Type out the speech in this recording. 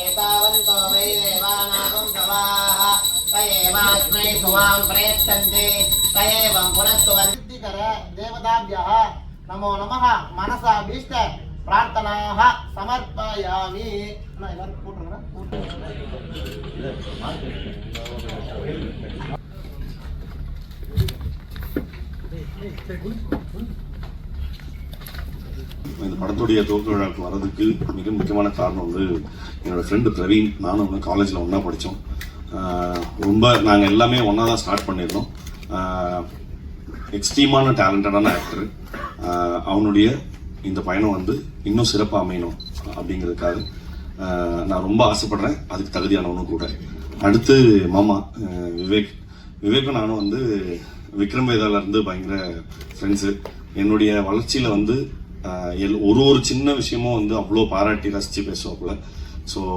एतावन्तो वै देवानागं सवाः स एवास्मै सुवां प्रयच्छन्ति स एवं पुनस्तुवन्तिकर देवताभ्यः नमो नमः मनसा भीष्ट प्रार्थनाः समर्पयामि அண்ணா, எல்லாரும் கூட்டுருங்க இந்த படத்துடைய துவக்க விழாவுக்கு வர்றதுக்கு மிக முக்கியமான காரணம் வந்து என்னோடய ஃப்ரெண்டு பிரவீன். நானும் வந்து காலேஜில் ஒன்றா படித்தோம் ரொம்ப நாங்கள் எல்லாமே ஒன்றா தான் ஸ்டார்ட் பண்ணியிருந்தோம். எக்ஸ்ட்ரீமான டேலண்டடான ஆக்டர் அவனுடைய இந்த பயணம் வந்து இன்னும் சிறப்பாக அமையணும் அப்படிங்கிறதுக்காக நான் ரொம்ப ஆசைப்படுறேன். அதுக்கு தகுதியானவனும் கூட. அடுத்து மாமா விவேக். விவேக்கும் நானும் வந்து விக்ரம் வேதாலேருந்து பயங்கர ஃப்ரெண்ட்ஸு என்னுடைய வளர்ச்சியில் வந்து எல் ஒரு ஒரு சின்ன விஷயமும் வந்து அவ்வளோ பாராட்டி ரசித்து பேசுவாப்புல. ஸோ